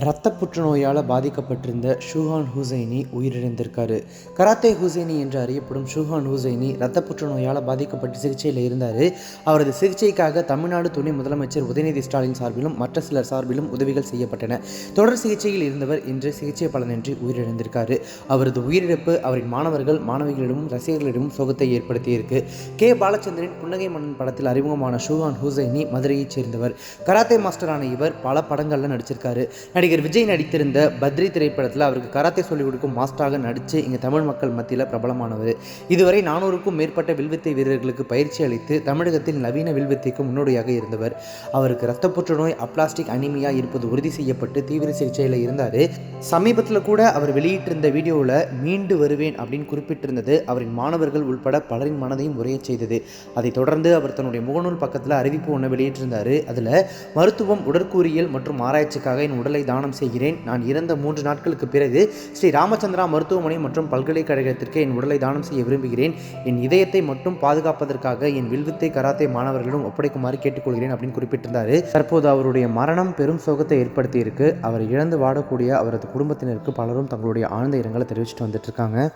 இரத்த புற்றுநோயால் பாதிக்கப்பட்டிருந்த ஷூஹான் ஹுசைனி உயிரிழந்திருக்காரு. கராத்தே ஹுசைனி என்று அறியப்படும் ஷூஹான் ஹுசைனி இரத்த புற்றுநோயால் பாதிக்கப்பட்டு சிகிச்சையில் இருந்தார். அவரது சிகிச்சைக்காக தமிழ்நாடு துணை முதலமைச்சர் உதயநிதி ஸ்டாலின் சார்பிலும் மற்ற சிலர் சார்பிலும் உதவிகள் செய்யப்பட்டன. தொடர் சிகிச்சையில் இருந்தவர் இன்று சிகிச்சை பலனின்றி உயிரிழந்திருக்காரு. அவரது உயிரிழப்பு அவரின் மாணவர்கள் மாணவிகளிடமும் ரசிகர்களிடமும் சோகத்தை ஏற்படுத்தியிருக்கு. கே. பாலச்சந்திரன் புன்னகை மன்னன் படத்தில் அறிமுகமான ஷூஹான் ஹுசைனி மதுரையைச் சேர்ந்தவர். கராத்தே மாஸ்டரான இவர் பல படங்களில் நடிச்சிருக்காரு. நடிகர் விஜய் நடித்திருந்த பத்ரி திரைப்படத்தில் அவருக்கு கராத்தே சொல்லிக் கொடுக்கும் மாஸ்டராக நடித்து இங்கே தமிழ் மக்கள் மத்தியில் பிரபலமானவர். இதுவரை நானூறுக்கும் மேற்பட்ட வில்வித்தை வீரர்களுக்கு பயிற்சி அளித்து தமிழகத்தில் நவீன வில்வித்தைக்கு முன்னோடியாக இருந்தவர். அவருக்கு ரத்த புற்றுநோய் அப்ளாஸ்டிக் அனிமியா இருப்பது உறுதி செய்யப்பட்டு தீவிர சிகிச்சையில் இருந்தார். சமீபத்தில் கூட அவர் வெளியிட்டிருந்த வீடியோவில் மீண்டு வருவேன் அப்படின்னு குறிப்பிட்டிருந்தது அவரின் மாணவர்கள் உள்பட பலரின் மனதையும் உரைய செய்தது. அதைத் தொடர்ந்து அவர் தன்னுடைய முகநூல் பக்கத்தில் அறிவிப்பு ஒன்று வெளியிட்டிருந்தார். அதில் மருத்துவம் உடற்கூறியல் மற்றும் ஆராய்ச்சிக்காக என் உடலை தானம் செய்கிறேன். நான் இறந்த மூன்று நாட்களுக்கு பிறகு ஸ்ரீ ராமச்சந்திரா மருத்துவமனை மற்றும் பல்கலைக்கழகத்திற்கு என் உடலை தானம் செய்ய விரும்புகிறேன். என் இதயத்தை மட்டும் பாதுகாப்பதற்காக என் வில்வித்தை கராத்தே மாணவர்களிடம் ஒப்படைக்குமாறு கேட்டுக்கொள்கிறேன் அப்படின்னு குறிப்பிட்டிருந்தார். தற்போது அவருடைய மரணம் பெரும் சோகத்தை ஏற்படுத்தியிருக்கு. அவர் இழந்து வாடக்கூடிய அவரது குடும்பத்தினருக்கு பலரும் தங்களுடைய ஆழ்ந்த இரங்கலை தெரிவிச்சுட்டு வந்துட்டு இருக்காங்க.